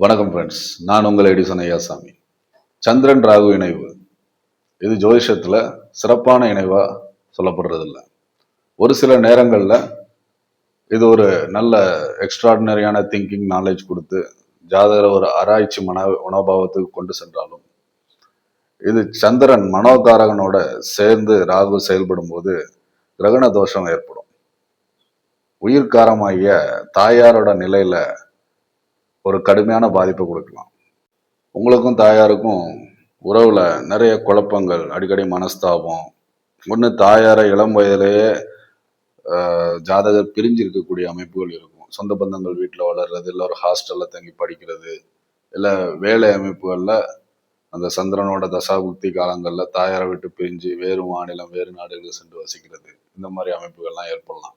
வணக்கம் ஃப்ரெண்ட்ஸ் நான் உங்கள் எடிசன் ஐயாசாமி சந்திரன் ராகு இணைவு. இது ஜோதிஷத்தில் சிறப்பான இணைவாக சொல்லப்படுறதில்ல. ஒரு சில நேரங்களில் இது ஒரு நல்ல எக்ஸ்ட்ராடினரியான திங்கிங் நாலேஜ் கொடுத்து ஜாதகரை ஒரு ஆராய்ச்சி மன மனோபாவத்துக்கு கொண்டு சென்றாலும் இது சந்திரன் மனோகாரகனோட சேர்ந்து ராகு செயல்படும் போது கிரகண தோஷம் ஏற்படும். உயிர்காரமாகிய தாயாரோட நிலையில ஒரு கடுமையான பாதிப்பை கொடுக்கலாம். உங்களுக்கும் தாயாருக்கும் உறவில் நிறைய குழப்பங்கள் அடிக்கடி மனஸ்தாபம். ஒன்று தாயாரை இளம் வயதிலேயே ஜாதகர் பிரிஞ்சு இருக்கக்கூடிய அமைப்புகள் இருக்கும். சொந்த பந்தங்கள் வீட்டில் வளர்றது இல்லை ஒரு ஹாஸ்டலில் தங்கி படிக்கிறது இல்லை வேலை அமைப்புகளில் அந்த சந்திரனோட தசாபுக்தி காலங்களில் தாயாரை விட்டு பிரிஞ்சு வேறு மாநிலம் வேறு நாடுகளுக்கு சென்று வசிக்கிறது. இந்த மாதிரி அமைப்புகள்லாம் ஏற்படலாம்.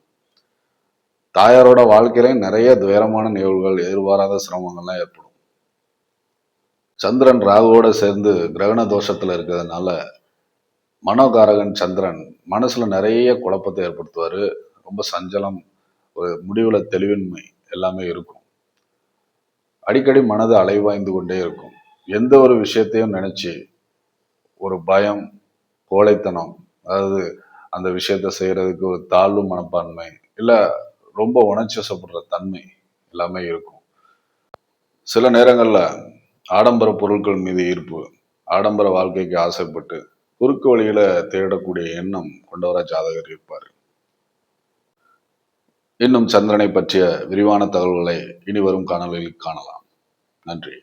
தாயாரோட வாழ்க்கையில நிறைய துயரமான நிகழ்வுகள் எதிர்பாராத சிரமங்கள்லாம் ஏற்படும். சந்திரன் ராகுவோட சேர்ந்து கிரகண தோஷத்துல இருக்கிறதுனால மனோகாரகன் சந்திரன் மனசுல நிறைய குழப்பத்தை ஏற்படுத்துவாரு. ரொம்ப சஞ்சலம் ஒரு முடிவுல தெளிவின்மை எல்லாமே இருக்கும். அடிக்கடி மனது அலைவாய்ந்து கொண்டே இருக்கும். எந்த ஒரு விஷயத்தையும் நினைச்சு ஒரு பயம் கோழைத்தனம் அதாவது அந்த விஷயத்த செய்யறதுக்கு ஒரு தாழ்வு மனப்பான்மை இல்லை ரொம்ப உணர்ச்சி வசப்படுற தன்மை எல்லாமே இருக்கும். சில நேரங்கள்ல ஆடம்பர பொருட்கள் மீது ஈர்ப்பு ஆடம்பர வாழ்க்கைக்கு ஆசைப்பட்டு குறுக்கு வழியில தேடக்கூடிய எண்ணம் கொண்டவரா ஜாதகர் இருப்பார். இன்னும் சந்திரனை பற்றிய விரிவான தகவல்களை இனி வரும் காணொலியில் காணலாம். நன்றி.